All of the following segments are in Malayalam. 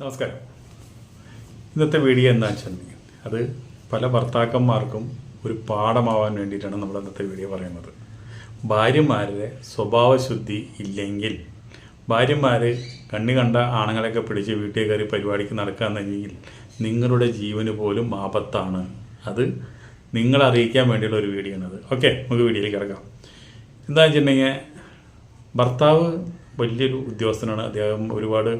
നമസ്കാരം. ഇന്നത്തെ വീഡിയോ എന്താ വെച്ചിട്ടുണ്ടെങ്കിൽ അത് പല ഭർത്താക്കന്മാർക്കും ഒരു പാഠമാവാൻ വേണ്ടിയിട്ടാണ് നമ്മൾ ഇന്നത്തെ വീഡിയോ പറയുന്നത്. ഭാര്യമാരുടെ സ്വഭാവശുദ്ധി ഇല്ലെങ്കിൽ ഭാര്യമാർ കണ്ണു കണ്ട ആണുങ്ങളെയൊക്കെ പിടിച്ച് വീട്ടിൽ കയറി പരിപാടിക്ക് നടക്കാന്നുണ്ടെങ്കിൽ നിങ്ങളുടെ ജീവന് പോലും ആപത്താണ്. അത് നിങ്ങൾ അറിയിക്കാൻ വേണ്ടിയുള്ള ഒരു വീഡിയോ ആണത്. ഓക്കെ നമുക്ക് വീഡിയോയിലേക്ക് കിടക്കാം. എന്താ വെച്ചിട്ടുണ്ടെങ്കിൽ ഭർത്താവ് വലിയൊരു ഉദ്യോഗസ്ഥനാണ്. അദ്ദേഹം ഒരുപാട്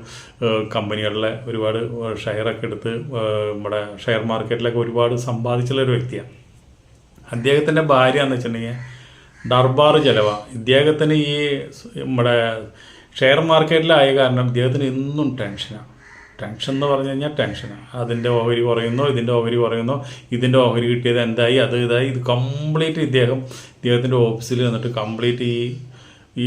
കമ്പനികളിലെ ഒരുപാട് ഷെയറൊക്കെ എടുത്ത് നമ്മുടെ ഷെയർ മാർക്കറ്റിലൊക്കെ ഒരുപാട് സമ്പാദിച്ചുള്ള ഒരു വ്യക്തിയാണ്. അദ്ദേഹത്തിന്റെ ഭാര്യ എന്ന് വെച്ചിട്ടുണ്ടെങ്കിൽ ഡർബാർ ചെലവ. ഇദ്ദേഹത്തിന് ഈ നമ്മുടെ ഷെയർ മാർക്കറ്റിലായ കാരണം ഇദ്ദേഹത്തിന് എന്നും ടെൻഷനാണ് ടെൻഷൻ എന്ന് പറഞ്ഞു കഴിഞ്ഞാൽ ടെൻഷനാണ് അതിന്റെ ഓഹരി കുറയുന്നു ഇതിന്റെ ഓഹരി കുറയുന്നു ഇതിന്റെ ഓഹരി കിട്ടിയത് എന്തായി അത് ഇതായി. ഇത് കംപ്ലീറ്റ് ഇദ്ദേഹം ഇദ്ദേഹത്തിന്റെ ഓഫീസിൽ വന്നിട്ട് കംപ്ലീറ്റ് ഈ ഈ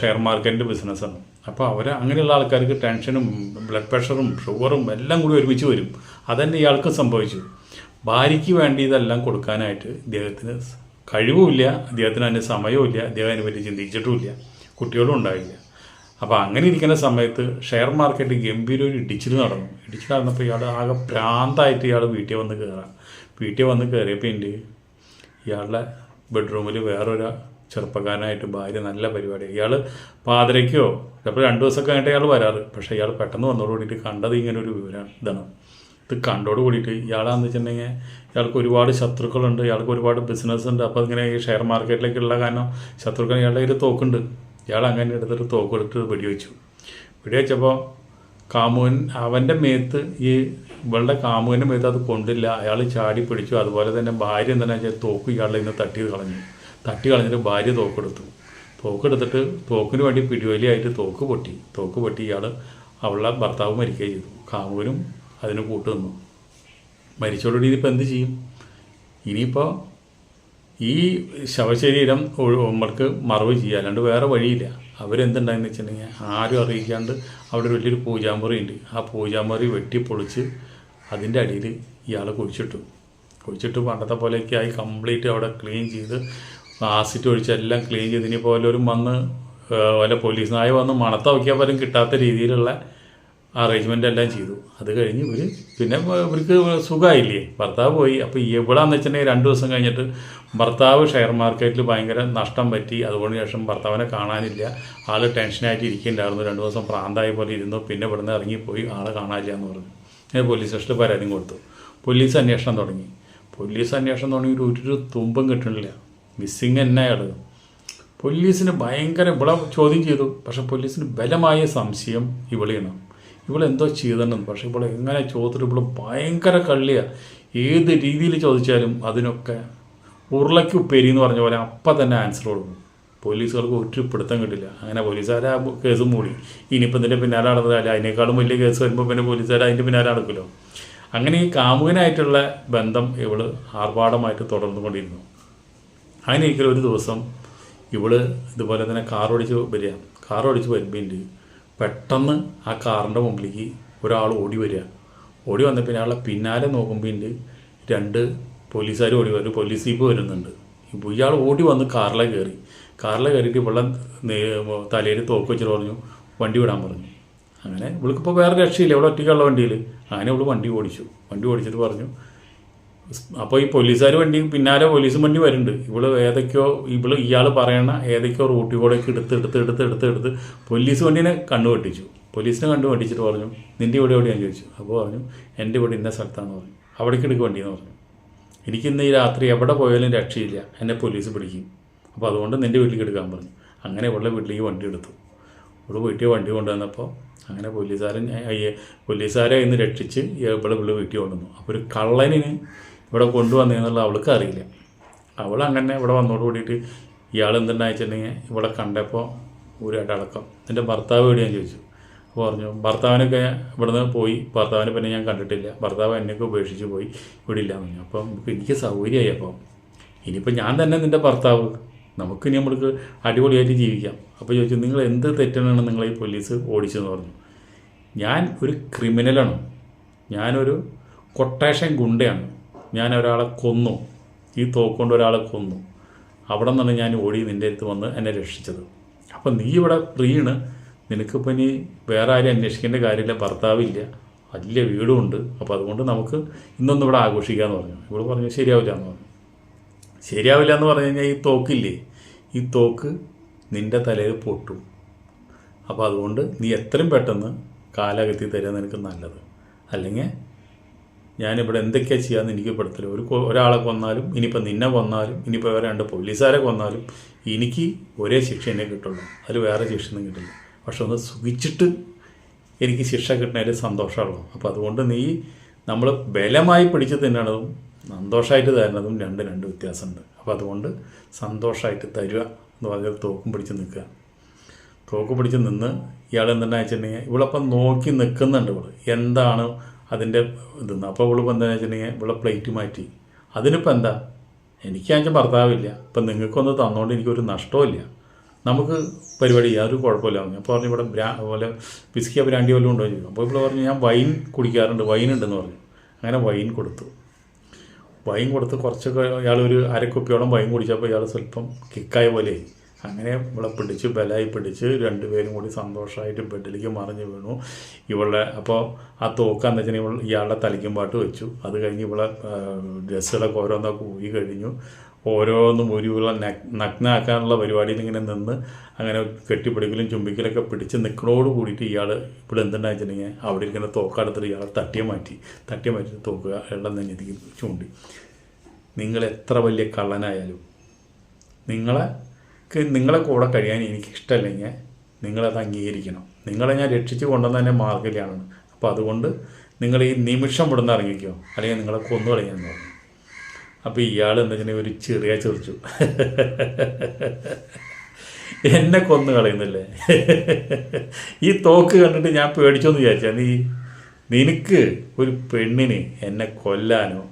ഷെയർ മാർക്കറ്റിന്റെ ബിസിനസ്സാണ് അപ്പോൾ അവർ അങ്ങനെയുള്ള ആൾക്കാർക്ക് ടെൻഷനും ബ്ലഡ് പ്രഷറും ഷുഗറും എല്ലാം കൂടി ഒരുമിച്ച് വരും. അതന്നെ ഇയാൾക്ക് സംഭവിച്ചു. ഭാര്യയ്ക്ക് വേണ്ടി ഇതെല്ലാം കൊടുക്കാനായിട്ട് ഇദ്ദേഹത്തിന് കഴിവുമില്ല. അദ്ദേഹത്തിന് അതിന് സമയവുമില്ല. ഇദ്ദേഹം അതിനെപ്പറ്റി ചിന്തിച്ചിട്ടുമില്ല. കുട്ടികളും ഉണ്ടായില്ല. അപ്പോൾ അങ്ങനെ ഇരിക്കുന്ന സമയത്ത് ഷെയർ മാർക്കറ്റ് ഗംഭീര ഒരു ഇടിച്ചിൽ നടന്നു. ഇടിച്ചിൽ നടന്നപ്പോൾ ഇയാൾ ആകെ ഭ്രാന്തായിട്ട് ഇയാൾ വീട്ടിൽ വന്ന് കയറാം വീട്ടിൽ വന്ന് കയറിയപ്പോൾ ഇയാളുടെ ബെഡ്റൂമിൽ വേറൊരു ചെറുപ്പക്കാരനായിട്ട് ഭാര്യ നല്ല പരിപാടി. ഇയാൾ പാതിരയ്ക്കോ ചിലപ്പോൾ രണ്ട് ദിവസമൊക്കെ കഴിഞ്ഞിട്ട് ഇയാൾ വരാറ്. പക്ഷേ ഇയാൾ പെട്ടെന്ന് വന്നോട് കൂടിയിട്ട് കണ്ടത് ഇങ്ങനെ ഒരു വിവരമാണ് ഇതാണ്. ഇത് കണ്ടോട് കൂടിയിട്ട് ഇയാളാന്ന് വെച്ചിട്ടുണ്ടെങ്കിൽ ഇയാൾക്ക് ഒരുപാട് ശത്രുക്കളുണ്ട് ഇയാൾക്ക് ഒരുപാട് ബിസിനസ് ഉണ്ട്. അപ്പോൾ ഇങ്ങനെ ഈ ഷെയർ മാർക്കറ്റിലേക്കുള്ള കാരണം ശത്രുക്കൾ ഇയാളുടെ ഒരു തോക്കുണ്ട്. ഇയാൾ അങ്ങനെ എടുത്തിട്ട് തോക്ക് എടുത്തിട്ട് വെടിവെച്ചു. വെടിവെച്ചപ്പോൾ കാമുകൻ അവന്റെ മേത്ത് ഈ ഇവളുടെ കാമുകന്റെ മേത്ത് അത് കൊണ്ടില്ല. അയാൾ ചാടി പിടിച്ചു. അതുപോലെ തന്നെ ഭാര്യ എന്താണെന്ന് വെച്ചാൽ തോക്ക് ഇയാളുടെ ഇന്ന് തട്ടിയത് കളഞ്ഞു. തട്ടി കളഞ്ഞിട്ട് ഭാര്യ തോക്കെടുത്തു. തോക്കെടുത്തിട്ട് തോക്കിന് വേണ്ടി പിടിവലിയായിട്ട് തോക്ക് പൊട്ടി. തോക്ക് പൊട്ടി ഇയാൾ അവളുടെ ഭർത്താവ് മരിക്കുകയും ചെയ്തു. കാമുകനും അതിന് കൂട്ടു നിന്നു. മരിച്ചോടുകൂടി ഇതിപ്പോൾ എന്ത് ചെയ്യും? ഇനിയിപ്പോൾ ഈ ശവശരീരം നമ്മൾക്ക് മറവ് ചെയ്യുക അല്ലാണ്ട് വേറെ വഴിയില്ല. അവരെന്തുണ്ടായെന്ന് വെച്ചിട്ടുണ്ടെങ്കിൽ ആരും അറിയിക്കാണ്ട് അവിടെ ഒരു വലിയൊരു പൂജാമുറി ഉണ്ട്. ആ പൂജാമുറി വെട്ടി പൊളിച്ച് അതിന്റെ അടിയിൽ ഇയാൾ കുഴിച്ചിട്ടു. കുഴിച്ചിട്ട് പണ്ടത്തെ പോലെയൊക്കെ ആയി കംപ്ലീറ്റ് അവിടെ ക്ലീൻ ചെയ്ത് ആസിഡ് ഒഴിച്ച് എല്ലാം ക്ലീൻ ചെയ്ത് ഇനി പോലും വന്ന് വല്ല പോലീസ് നായ വന്ന് മണത്ത നോക്കിയാൽ പോലും കിട്ടാത്ത രീതിയിലുള്ള അറേഞ്ച്മെന്റ് എല്ലാം ചെയ്തു. അത് കഴിഞ്ഞ് ഇവർ പിന്നെ ഇവർക്ക് സുഖമായില്ലേ ഭർത്താവ് പോയി. അപ്പോൾ എവിടാന്ന് വെച്ചിട്ടുണ്ടെങ്കിൽ രണ്ട് ദിവസം കഴിഞ്ഞിട്ട് ഭർത്താവ് ഷെയർ മാർക്കറ്റിൽ ഭയങ്കര നഷ്ടം പറ്റി. അതുകൊണ്ട് ശേഷം ഭർത്താവിനെ കാണാനില്ല. ആൾ ടെൻഷനായിട്ട് ഇരിക്കുന്നുണ്ടായിരുന്നു. രണ്ട് ദിവസം പ്രാന്തായ പോലെ ഇരുന്നു. പിന്നെ ഇവിടുന്ന് ഇറങ്ങിപ്പോയി. ആളെ കാണാനില്ല എന്ന് പറഞ്ഞു ഞാൻ പോലീസ് സ്റ്റേഷനിൽ പരാതിയും കൊടുത്തു. പോലീസ് അന്വേഷണം തുടങ്ങി. പോലീസ് അന്വേഷണം തുടങ്ങി ഒരു തുമ്പും കിട്ടണില്ല മിസ്സിങ് തന്നെ അയാൾ പോലീസിന് ഭയങ്കര ഇവിടെ ചോദ്യം ചെയ്തു. പക്ഷെ പോലീസിന് ബലമായ സംശയം ഇവളെയാണ്. ഇവളെന്തോ ചെയ്തെന്നും പക്ഷെ ഇവിടെ എങ്ങനെ ചോദിച്ചിട്ട് ഇവിടെ ഭയങ്കര കള്ളിയാണ് ഏത് രീതിയിൽ ചോദിച്ചാലും അതിനൊക്കെ ഉരുളയ്ക്ക് ഉപ്പേരി എന്ന് പറഞ്ഞ പോലെ അപ്പം തന്നെ ആൻസർ കൊടുക്കും. പോലീസുകൾക്ക് ഒരു പിടുത്തം കിട്ടില്ല. അങ്ങനെ പോലീസുകാർ ആ കേസ് മൂടി. ഇനിയിപ്പോൾ ഇതിന്റെ പിന്നാലെ നടന്നതല്ല അതിനേക്കാളും വലിയ കേസ് വരുമ്പോൾ പിന്നെ പോലീസുകാർ അതിന്റെ പിന്നാലെ നടക്കുമല്ലോ. അങ്ങനെ ഈ കാമുകനായിട്ടുള്ള ബന്ധം ഇവൾ ആർഭാടമായിട്ട് തുടർന്നുകൊണ്ടിരുന്നു. അങ്ങനെ ഒരു ദിവസം ഇവൾ ഇതുപോലെ തന്നെ കാർ ഓടിച്ച് വരിക. കാർ ഓടിച്ച് വരുമ്പോൾ പെട്ടെന്ന് ആ കാറിന്റെ മുമ്പിലേക്ക് ഒരാൾ ഓടി വരിക. ഓടി വന്ന പിന്നെ ആളെ പിന്നാലെ നോക്കുമ്പോൾ രണ്ട് പോലീസുകാർ ഓടി വരും. പോലീസ് ജീപ്പ് വരുന്നുണ്ട്. ഇപ്പോൾ ഇയാൾ ഓടി വന്ന് കാറിലെ കയറി. കാറിലെ കയറിയിട്ട് ഇവളെ തലയിൽ തോക്ക് വെച്ചിട്ട് പറഞ്ഞു വണ്ടി വിടാൻ പറഞ്ഞു. അങ്ങനെ ഇവൾക്കിപ്പോൾ വേറെ രക്ഷയില്ല. ഇവിടെ ഒറ്റയ്ക്കുള്ള വണ്ടിയിൽ അങ്ങനെ ഇവൾ വണ്ടി ഓടിച്ചു. വണ്ടി ഓടിച്ചിട്ട് പറഞ്ഞു അപ്പോൾ ഈ പോലീസുകാർ വണ്ടി പിന്നാലെ പോലീസും വണ്ടി വരുന്നുണ്ട്. ഇവൾ ഏതൊക്കെയോ ഇവൾ ഇയാൾ പറയണ ഏതൊക്കെയോ റൂട്ടിൽ കൂടെയൊക്കെ എടുത്ത് എടുത്ത് എടുത്ത് എടുത്ത് എടുത്ത് പോലീസ് വണ്ടീനെ കണ്ണു വെട്ടിച്ചു പോലീസിനെ കണ്ടു വെട്ടിച്ചിട്ട് പറഞ്ഞു നിന്റെ ഇവിടെ എവിടെയാണെന്ന് ചോദിച്ചു. അപ്പോൾ പറഞ്ഞു എന്റെ ഇവിടെ ഇന്ന സ്ഥലത്താണെന്ന് പറഞ്ഞു. അവിടേക്ക് എടുക്കുക വണ്ടിയെന്ന് പറഞ്ഞു. എനിക്കിന്ന് ഈ രാത്രി എവിടെ പോയാലും രക്ഷയില്ല. എന്നെ പോലീസ് പിടിക്കും. അപ്പോൾ അതുകൊണ്ട് നിന്റെ വീട്ടിലേക്ക് എടുക്കാൻ പറഞ്ഞു. അങ്ങനെ ഇവിടെ വീട്ടിലേക്ക് വണ്ടി എടുത്തു. ഇവിടെ വീട്ടിൽ വണ്ടി കൊണ്ടുവന്നപ്പോൾ അങ്ങനെ പോലീസുകാരൻ പോലീസുകാരെ ഇന്ന് രക്ഷിച്ച് ഇവിടെ ഇവിടെ വീട്ടിൽ കൊണ്ടുവന്നു. അപ്പോൾ ഒരു കള്ളനിന് ഇവിടെ കൊണ്ടുവന്നതെന്നുള്ള അവൾക്ക് അറിയില്ല. അവൾ അങ്ങനെ ഇവിടെ വന്നോട് കൂടിയിട്ട് ഇയാൾ എന്തുണ്ടായിട്ടുണ്ടെങ്കിൽ ഇവിടെ കണ്ടപ്പോൾ ഒരു അടക്കം. എന്റെ ഭർത്താവ് എവിടെയാന്ന് ചോദിച്ചു. അപ്പോൾ പറഞ്ഞു ഭർത്താവിനൊക്കെ ഇവിടുന്ന് പോയി. ഭർത്താവിനെ പിന്നെ ഞാൻ കണ്ടിട്ടില്ല. ഭർത്താവ് എന്നെയൊക്കെ ഉപേക്ഷിച്ച് പോയി. ഇവിടെ ഇല്ല പറഞ്ഞു. അപ്പം എനിക്ക് സൗകര്യമായി അപ്പം. ഇനിയിപ്പോൾ ഞാൻ തന്നെ നിന്റെ ഭർത്താവ്. നമുക്ക് ഇനി നമ്മൾക്ക് അടിപൊളിയായിട്ട് ജീവിക്കാം. അപ്പോൾ ചോദിച്ചു നിങ്ങൾ എന്ത് തെറ്റാണ് നിങ്ങളെ ഈ പോലീസ് ഓടിച്ചതെന്ന് പറഞ്ഞു. ഞാൻ ഒരു ക്രിമിനലാണ്. ഞാനൊരു കൊട്ടേഷൻ ഗുണ്ടയാണ്. ഞാൻ ഒരാളെ കൊന്നു. ഈ തോക്കൊണ്ട് ഒരാളെ കൊന്നു. അവിടെ നിന്നാണ് ഞാൻ ഓടി നിന്റെ അടുത്ത് വന്ന് എന്നെ രക്ഷിച്ചത്. അപ്പം നീ ഇവിടെ ഫ്രീയാണ് നിനക്കിപ്പോൾ ഇനി വേറെ ആരും അന്വേഷിക്കേണ്ട കാര്യമില്ല. ഭർത്താവില്ല. വലിയ വീടും ഉണ്ട്. അപ്പോൾ അതുകൊണ്ട് നമുക്ക് ഇന്നൊന്നും ഇവിടെ ആഘോഷിക്കാമെന്ന് പറഞ്ഞു. ഇവിടെ പറഞ്ഞു ശരിയാവില്ല എന്ന് പറഞ്ഞു. ശരിയാവില്ല എന്ന് പറഞ്ഞു കഴിഞ്ഞാൽ ഈ തോക്കില്ലേ? ഈ തോക്ക് നിന്റെ തലയിൽ പൊട്ടും. അപ്പോൾ അതുകൊണ്ട് നീ എത്രയും പെട്ടെന്ന് കാലകത്തി തരാൻ നിനക്ക് നല്ലത്. അല്ലെങ്കിൽ ഞാനിവിടെ എന്തൊക്കെയാണ് ചെയ്യാന്ന് എനിക്ക് പെടുത്തില്ല. ഒരു ഒരാളെ കൊന്നാലും ഇനിയിപ്പോൾ നിന്നെ കൊന്നാലും ഇനിയിപ്പോൾ വേറെ രണ്ട് പോലീസുകാരെ കൊന്നാലും എനിക്ക് ഒരേ ശിക്ഷ എന്നെ കിട്ടുള്ളൂ. അതിൽ വേറെ ശിക്ഷ ഒന്നും കിട്ടില്ല. പക്ഷെ ഒന്ന് സുഖിച്ചിട്ട് എനിക്ക് ശിക്ഷ കിട്ടുന്നതിൽ സന്തോഷമുള്ളൂ. അപ്പോൾ അതുകൊണ്ട് നീ നമ്മൾ ബലമായി പിടിച്ച് തിന്നണതും സന്തോഷമായിട്ട് തരുന്നതും രണ്ട് രണ്ട് വ്യത്യാസമുണ്ട്. അപ്പോൾ അതുകൊണ്ട് സന്തോഷമായിട്ട് തരിക എന്ന് പറഞ്ഞാൽ തോക്കും പിടിച്ച് നിൽക്കുക. തോക്ക് പിടിച്ച് നിന്ന് ഇയാൾ എന്തെന്നാ വെച്ചിട്ടുണ്ടെങ്കിൽ ഇവളപ്പം നോക്കി നിൽക്കുന്നുണ്ട് ഇവൾ എന്താണ് അതിന്റെ ഇതെന്ന്. അപ്പോൾ അവൾ എന്താണെന്ന് വെച്ചിട്ടുണ്ടെങ്കിൽ ഇവിടെ പ്ലേറ്റ് മാറ്റി. അതിനിപ്പോൾ എന്താ? എനിക്കാണെങ്കിൽ ഭർത്താവില്ല. ഇപ്പം നിങ്ങൾക്കൊന്ന് തന്നുകൊണ്ട് എനിക്കൊരു നഷ്ടമില്ല നമുക്ക് പരിപാടി യാതൊരു കുഴപ്പമില്ല. അപ്പോൾ പറഞ്ഞു ഇവിടെ ബ്രാ പോലെ വിസ്കിയ ബ്രാൻഡി വല്ലതും ഉണ്ടോ ചോദിച്ചു. അപ്പോൾ ഇവിടെ പറഞ്ഞു ഞാൻ വൈൻ കുടിക്കാറുണ്ട്. വൈൻ ഉണ്ടെന്ന് പറഞ്ഞു. അങ്ങനെ വൈൻ കൊടുത്തു. വൈൻ കൊടുത്ത് കുറച്ചൊക്കെ ഇയാൾ ഒരു അരക്കുപ്പിയോളം വൈൻ കുടിച്ചപ്പോൾ ഇയാൾ സ്വല്പം കിക്കായ പോലെ അങ്ങനെ ഇവളെ പിടിച്ച് ബലായി പിടിച്ച് രണ്ടുപേരും കൂടി സന്തോഷമായിട്ട് ബെഡിലേക്ക് മറിഞ്ഞ് വീണു. ഇവളെ അപ്പോൾ ആ തോക്കാന്ന് വെച്ചാൽ ഇവൾ ഇയാളുടെ തലയ്ക്കും പാട്ട് വെച്ചു. അത് കഴിഞ്ഞ് ഇവളെ ഡ്രസ്സുകളൊക്കെ ഓരോന്നൊക്കെ ഊരി കഴിഞ്ഞു. ഓരോന്നും നഗ് നഗ്നാക്കാനുള്ള പരിപാടിയിൽ ഇങ്ങനെ നിന്ന് അങ്ങനെ കെട്ടിപ്പിടിക്കലും ചുംബിക്കലൊക്കെ പിടിച്ച് നിൽക്കണോട് കൂടിയിട്ട് ഇയാൾ ഇവിടെ എന്തുണ്ടായി വെച്ചിട്ടുണ്ടെങ്കിൽ അവിടെ ഇരിക്കുന്ന തോക്കെടുത്തിട്ട് ഇയാളെ തട്ടിയെ മാറ്റി. തട്ടിയെ മാറ്റി തോക്കുക എല്ലാം തന്നെ ചൂണ്ടി. നിങ്ങൾ എത്ര വലിയ കള്ളനായാലും നിങ്ങളെ ക്ക് നിങ്ങളെ കൂടെ കഴിയാൻ എനിക്ക് ഇഷ്ടമല്ലെങ്കിൽ നിങ്ങളത് അംഗീകരിക്കണം. നിങ്ങളെ ഞാൻ രക്ഷിച്ച് കൊണ്ടുവന്ന തന്നെ മാർഗിലാണ് അപ്പോൾ അതുകൊണ്ട് നിങ്ങൾ ഈ നിമിഷം ഇവിടെ ഇറങ്ങിക്കോ. അല്ലെങ്കിൽ നിങ്ങളെ കൊന്നു കളയാന്ന് പറഞ്ഞു അപ്പോൾ ഇയാൾ എന്താ ഒരു ചെറിയ ചെറിച്ചു. എന്നെ കൊന്നു കളയുന്നില്ലേ? ഈ തോക്ക് കണ്ടിട്ട് ഞാൻ പേടിച്ചോന്ന് വിചാരിച്ചാൽ നീ നിനക്ക് ഒരു പെണ്ണിന് എന്നെ കൊല്ലാനോ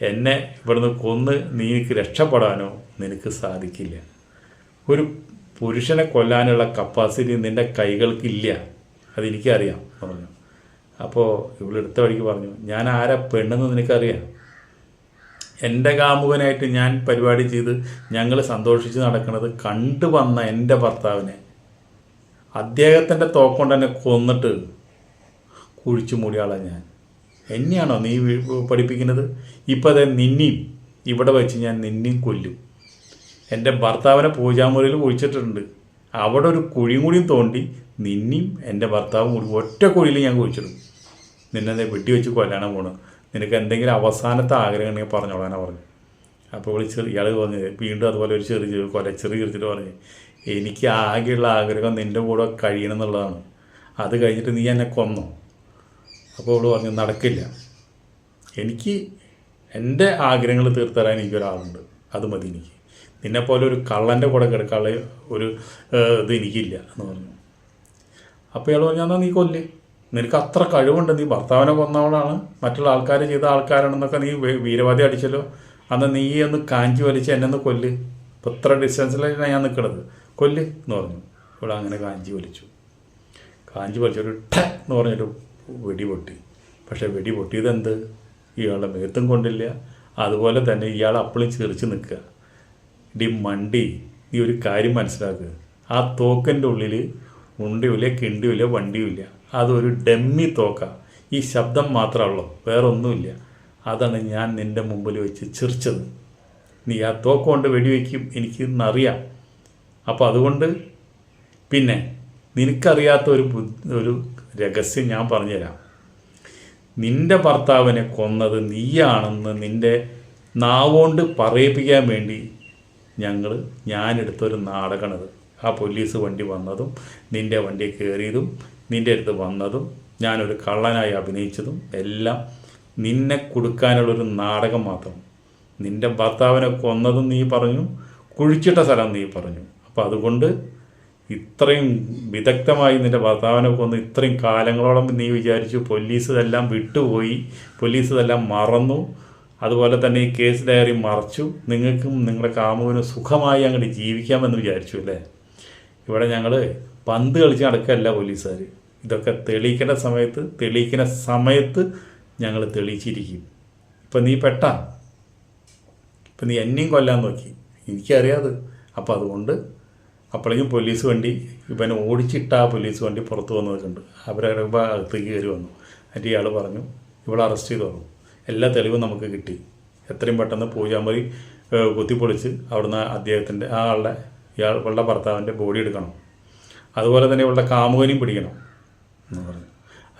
എന്നെ ഇവിടുന്ന് കൊന്ന് നീക്ക് രക്ഷപ്പെടാനോ നിനക്ക് സാധിക്കില്ല. ഒരു പുരുഷനെ കൊല്ലാനുള്ള കപ്പാസിറ്റി നിന്റെ കൈകൾക്കില്ല. അതെനിക്കറിയാം പറഞ്ഞു. അപ്പോൾ ഇവളെടുത്ത വഴിക്ക് പറഞ്ഞു ഞാൻ ആരാ പെണ്ണെന്ന് നിനക്കറിയാം? എന്റെ കാമുകനായിട്ട് ഞാൻ പരിപാടി ചെയ്ത് ഞങ്ങൾ സന്തോഷിച്ച് നടക്കുന്നത് കണ്ടു വന്ന എന്റെ ഭർത്താവിനെ. അദ്ദേഹത്തിന്റെ തോക്കൊണ്ട് തന്നെ കൊന്നിട്ട് കുഴിച്ചു മൂടിയാളാണ് ഞാൻ. എന്നെയാണോ നീ പഠിപ്പിക്കുന്നത്? ഇപ്പം അതെ നിന്നെയും ഇവിടെ വെച്ച് ഞാൻ നിന്നെയും കൊല്ലും. എന്റെ ഭർത്താവിനെ പൂജാമുറിയിൽ കുഴിച്ചിട്ടുണ്ട് അവിടെ ഒരു കുഴിയും കൂടിയും തോണ്ടി നിന്നെയും എന്റെ ഭർത്താവും കൂടി ഒറ്റ കുഴിയിൽ ഞാൻ കുഴിച്ചിടും. നിന്നെ വെട്ടി വെച്ച് കൊല്ലാനാണ് പോണ് നിനക്ക് എന്തെങ്കിലും അവസാനത്തെ ആഗ്രഹം ഉണ്ടെങ്കിൽ പറഞ്ഞോളാനാണ് പറഞ്ഞു അപ്പോൾ വിളിച്ച് ഇയാൾ പറഞ്ഞ് വീണ്ടും അതുപോലെ ഒരു ചെറിയ കൊല ചെറിയ ചിരിച്ചിട്ട് പറഞ്ഞ് എനിക്ക് ആകെയുള്ള ആഗ്രഹം നിന്റെ കൂടെ കഴിയണം എന്നുള്ളതാണ് അത് കഴിഞ്ഞിട്ട് നീ എന്നെ കൊന്നു? അപ്പോൾ അവൾ പറഞ്ഞു നടക്കില്ല. എനിക്ക് എന്റെ ആഗ്രഹങ്ങൾ തീർത്തരാൻ എനിക്കൊരാളുണ്ട്. അത് മതി എനിക്ക്. നിന്നെപ്പോലെ ഒരു കള്ളന്റെ കൂടെ കിടക്കാനുള്ള ഒരു ഇത് എനിക്കില്ല എന്ന് പറഞ്ഞു. അപ്പോൾ ഇയാൾ പറഞ്ഞു എന്നാൽ നീ കൊല്ലേ. നിനക്ക് അത്ര കഴിവുണ്ട്. നീ ഭർത്താവിനെ കൊന്നവളാണ്. മറ്റുള്ള ആൾക്കാർ ചെയ്ത ആൾക്കാരാണെന്നൊക്കെ നീ വീരവാദി അടിച്ചല്ലോ. അന്ന് നീ ഒന്ന് കാഞ്ചി വലിച്ച് എന്നെ ഒന്ന് കൊല്ല്. ഇപ്പം ഇത്ര ഡിസ്റ്റൻസിലാണ് ഞാൻ നിൽക്കണത് കൊല്ല് എന്ന് പറഞ്ഞു. ഇവിടെ അങ്ങനെ കാഞ്ചി വലിച്ചു. കാഞ്ചി വലിച്ചൊരു ടെ എന്ന് പറഞ്ഞൊരു വെടി പൊട്ടി പക്ഷേ വെടി പൊട്ടിയതെന്ത് ഇയാളുടെ മേത്തും കൊണ്ടില്ല. അതുപോലെ തന്നെ ഇയാൾ അപ്പോഴും ചിറിച്ച് നിൽക്കുക. ഡി മണ്ടി നീ ഒരു കാര്യം മനസ്സിലാക്കുക ആ തോക്കന്റെ ഉള്ളിൽ ഉണ്ടിയുമില്ല കിണ്ടിയുമില്ല വണ്ടിയുമില്ല അതൊരു ഡമ്മി തോക്ക. ഈ ശബ്ദം മാത്രമുള്ളൂ വേറെ ഒന്നുമില്ല അതാണ് ഞാൻ നിന്റെ മുമ്പിൽ വെച്ച് ചിരിച്ചത് നീ ആ തോക്ക കൊണ്ട് വെടിവെക്കും എനിക്ക് അറിയാം അപ്പോൾ അതുകൊണ്ട് പിന്നെ നിനക്കറിയാത്ത ഒരു ഒരു രഹസ്യം ഞാൻ പറഞ്ഞുതരാം. നിന്റെ ഭർത്താവിനെ കൊന്നത് നീയാണെന്ന് നിന്റെ നാവോണ്ട് പറയിപ്പിക്കാൻ വേണ്ടി ഞങ്ങൾ ഞാനെടുത്തൊരു നാടകമാണത് ആ പോലീസ് വണ്ടി വന്നതും നിന്റെ വണ്ടി കയറിയതും നിന്റെ അടുത്ത് വന്നതും ഞാനൊരു കള്ളനായി അഭിനയിച്ചതും എല്ലാം നിന്നെ കൊടുക്കാനുള്ളൊരു നാടകം മാത്രം. നിന്റെ ഭർത്താവിനെ കൊന്നതും നീ പറഞ്ഞു കുഴിച്ചിട്ട സ്ഥലം നീ പറഞ്ഞു. അപ്പോൾ അതുകൊണ്ട് ഇത്രയും വിദഗ്ധമായി നിന്റെ ഭർത്താവിനെ കൊന്ന് ഇത്രയും കാലങ്ങളോളം നീ വിചാരിച്ചു പോലീസ് ഇതെല്ലാം വിട്ടുപോയി പോലീസ് ഇതെല്ലാം മറന്നു അതുപോലെ തന്നെ ഈ കേസ് ഡയറി മറച്ചു. നിങ്ങൾക്കും നിങ്ങളുടെ കാമുവിനും സുഖമായി അങ്ങോട്ട് ജീവിക്കാമെന്ന് വിചാരിച്ചു അല്ലേ? ഇവിടെ ഞങ്ങൾ പന്ത് കളിച്ച് നടക്കല്ല പോലീസുകാർ ഇതൊക്കെ തെളിയിക്കേണ്ട സമയത്ത് തെളിയിക്കുന്ന സമയത്ത് ഞങ്ങൾ തെളിയിച്ചിരിക്കും. ഇപ്പം നീ പെട്ടാ. ഇപ്പം നീ എന്നെയും കൊല്ലാൻ നോക്കി. എനിക്കറിയാത്. അപ്പോൾ അതുകൊണ്ട് അപ്പോഴേക്കും പോലീസ് വണ്ടി ഇവനെ ഓടിച്ചിട്ട് ആ പോലീസ് വണ്ടി പുറത്ത് വന്ന് ഉണ്ട് അകത്തേക്ക് കയറി വന്നു. എന്നിട്ട് ഇയാൾ പറഞ്ഞു ഇവിടെ അറസ്റ്റ് ചെയ്തു തന്നു എല്ലാ തെളിവും നമുക്ക് കിട്ടി. എത്രയും പെട്ടെന്ന് പൂജാമറി കുത്തിപ്പൊളിച്ച് അവിടുന്ന് അദ്ദേഹത്തിന്റെ ആ ആളുടെ ഇയാൾ ഇവളുടെ ഭർത്താവിന്റെ ബോഡി എടുക്കണം. അതുപോലെ തന്നെ ഇവളുടെ കാമുകനെയും പിടിക്കണം. എന്ന് പറഞ്ഞു.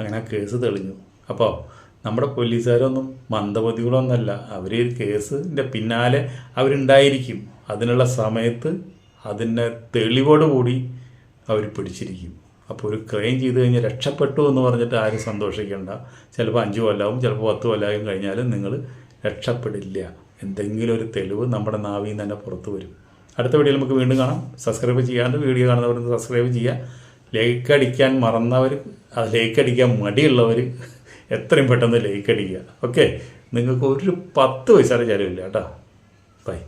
അങ്ങനെ ആ കേസ് തെളിഞ്ഞു. അപ്പോൾ നമ്മുടെ പോലീസുകാരൊന്നും മന്ദബുദ്ധികളൊന്നുമല്ല. അവർ ഈ കേസിന്റെ പിന്നാലെ അവരുണ്ടായിരിക്കും. അതിനുള്ള സമയത്ത് അതിന്റെ തെളിവോടുകൂടി അവർ പിടിച്ചിരിക്കും. അപ്പോൾ ഒരു ക്ലെയിം ചെയ്ത് കഴിഞ്ഞാൽ രക്ഷപ്പെട്ടു എന്ന് പറഞ്ഞിട്ട് ആരും സന്തോഷിക്കേണ്ട. ചിലപ്പോൾ അഞ്ച് കൊല്ലാവും ചിലപ്പോൾ പത്ത് കൊല്ലാവും കഴിഞ്ഞാലും നിങ്ങൾ രക്ഷപ്പെടില്ല. എന്തെങ്കിലും ഒരു തെളിവ് നമ്മുടെ നാവിൽ നിന്ന് തന്നെ പുറത്തു വരും. അടുത്ത വീഡിയോയിൽ നമുക്ക് വീണ്ടും കാണാം. സബ്സ്ക്രൈബ് ചെയ്യാണ്ട് വീഡിയോ കാണുന്നവർ സബ്സ്ക്രൈബ് ചെയ്യുക. ലൈക്ക് അടിക്കാൻ മറന്നവർ അത് ലൈക്ക് അടിക്കാൻ മടിയുള്ളവർ എത്രയും പെട്ടെന്ന് ലൈക്ക് അടിക്കുക. ഓക്കെ നിങ്ങൾക്ക് ഒരു പത്ത് പൈസയുടെ ചിലവില്ല കേട്ടോ. ബൈ